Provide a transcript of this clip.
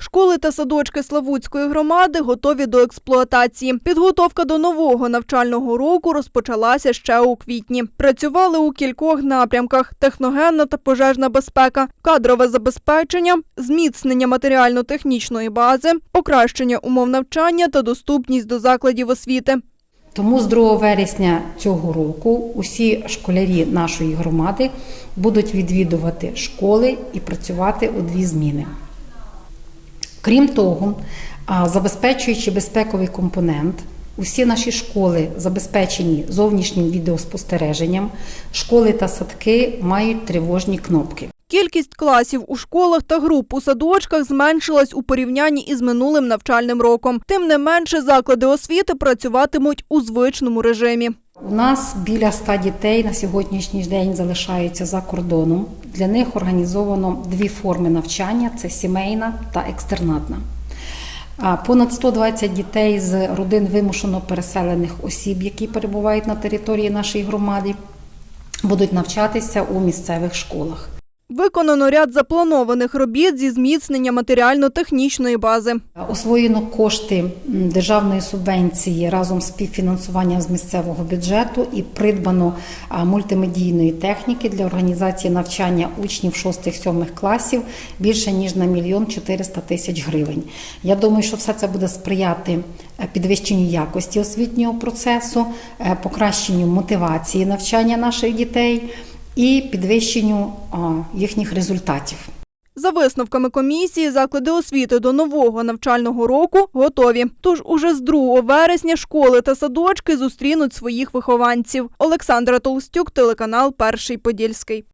Школи та садочки Славутської громади готові до експлуатації. Підготовка до нового навчального року розпочалася ще у квітні. Працювали у кількох напрямках: техногенна та пожежна безпека, кадрове забезпечення, зміцнення матеріально-технічної бази, покращення умов навчання та доступність до закладів освіти. Тому з 2 вересня цього року усі школярі нашої громади будуть відвідувати школи і працювати у дві зміни. Крім того, забезпечуючи безпековий компонент, усі наші школи забезпечені зовнішнім відеоспостереженням, школи та садки мають тривожні кнопки. Кількість класів у школах та груп у садочках зменшилась у порівнянні із минулим навчальним роком. Тим не менше, заклади освіти працюватимуть у звичному режимі. У нас біля 100 дітей на сьогоднішній день залишаються за кордоном. Для них організовано дві форми навчання: це сімейна та екстернатна. Понад 120 дітей з родин вимушено переселених осіб, які перебувають на території нашої громади, будуть навчатися у місцевих школах. Виконано ряд запланованих робіт зі зміцнення матеріально-технічної бази. Освоєно кошти державної субвенції разом з співфінансуванням з місцевого бюджету і придбано мультимедійної техніки для організації навчання учнів 6-7 класів більше ніж на мільйон 400 тисяч гривень. Я думаю, що все це буде сприяти е, підвищенню якості освітнього процесу, е, покращенню мотивації навчання наших дітей і підвищенню їхніх результатів. За висновками комісії, заклади освіти до нового навчального року готові. Тож уже з 2 вересня школи та садочки зустрінуть своїх вихованців. Олександра Толстюк, телеканал Перший Подільський.